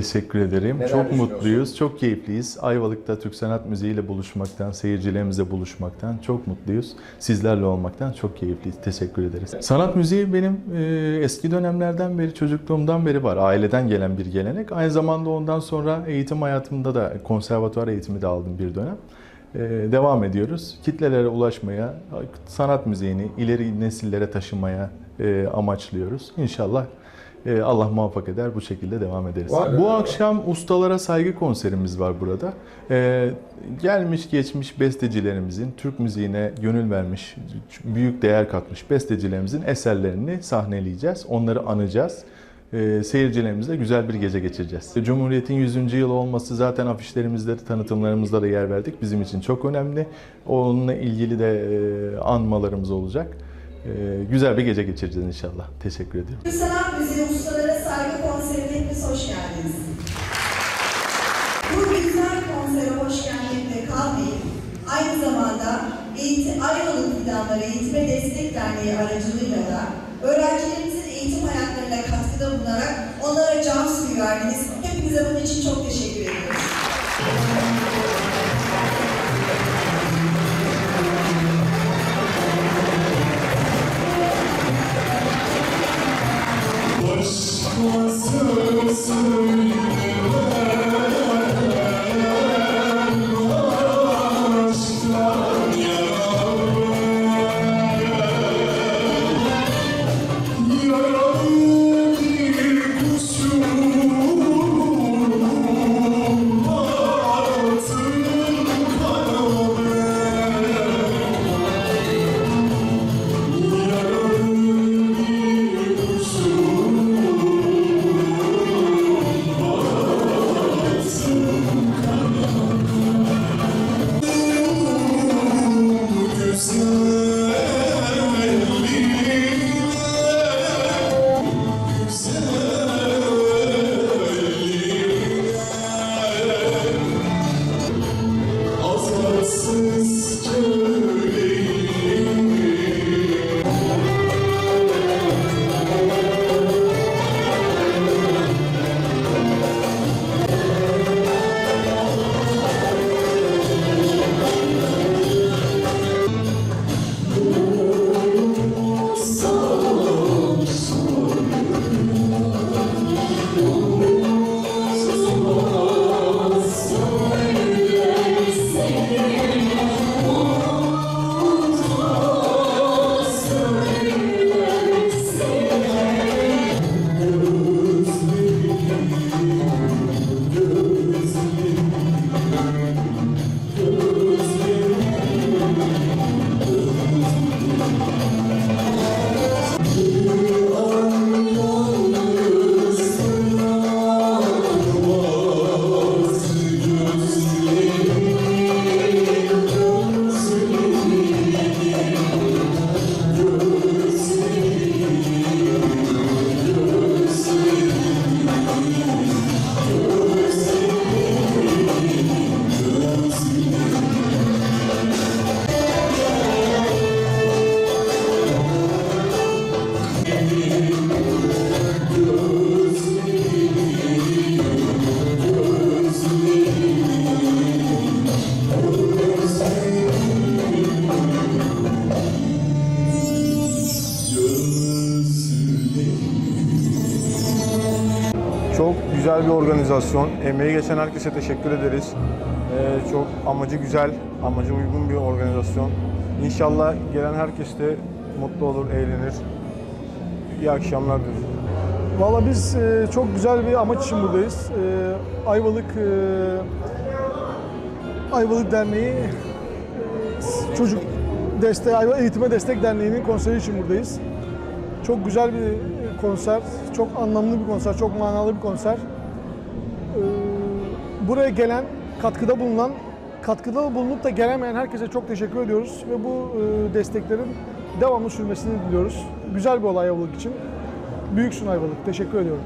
teşekkür ederim. Neler çok mutluyuz, çok keyifliyiz. Ayvalık'ta Türk Sanat Müziği ile buluşmaktan, seyircilerimizle buluşmaktan çok mutluyuz. Sizlerle olmaktan çok keyifliyiz. Teşekkür ederiz. Sanat müziği benim e, eski dönemlerden beri, çocukluğumdan beri var. Aileden gelen bir gelenek. Aynı zamanda ondan sonra eğitim hayatımda da konservatuvar eğitimi de aldım bir dönem. E, devam ediyoruz. Kitlelere ulaşmaya, sanat müziğini ileri nesillere taşımaya e, amaçlıyoruz. İnşallah Allah muvaffak eder bu şekilde devam ederiz. Var. Bu akşam ustalara saygı konserimiz var burada. E, gelmiş geçmiş bestecilerimizin Türk müziğine gönül vermiş, büyük değer katmış bestecilerimizin eserlerini sahneleyeceğiz. Onları anacağız. E, seyircilerimizle güzel bir gece geçireceğiz. Cumhuriyet'in 100. yılı olması zaten afişlerimizde, tanıtımlarımızda da yer verdik. Bizim için çok önemli. Onunla ilgili de e, anmalarımız olacak. E, güzel bir gece geçireceğiz inşallah. Teşekkür ediyorum. Sanat Müziği Ustalara Saygı Konseri'ne hepiniz hoş geldiniz. Bu güzel konsere hoş gelmekle kalmayıp aynı zamanda eğitim, Ayvalık Fidanları Eğitime Destek Derneği aracılığıyla da öğrencilerimizin eğitim hayatlarına katkıda bulunarak onlara can suyu verdiniz. Hepinize bunun için çok teşekkür ediyoruz. Çok güzel bir organizasyon. Emeği geçen herkese teşekkür ederiz. Ee, çok amacı güzel, amacı uygun bir organizasyon. İnşallah gelen herkes de mutlu olur, eğlenir. İyi akşamlar diliyorum. Valla biz e, çok güzel bir amaç için buradayız. E, Ayvalık e, Ayvalık Derneği e, Çocuk Destek Ayvalık Eğitime Destek Derneği'nin konseri için buradayız. Çok güzel bir konser, çok anlamlı bir konser, çok manalı bir konser. E, buraya gelen, katkıda bulunan, katkıda bulunup da gelemeyen herkese çok teşekkür ediyoruz ve bu e, desteklerin devamlı sürmesini diliyoruz. Güzel bir olay Ayvalık için. Büyüksün Ayvalık. Teşekkür ediyorum.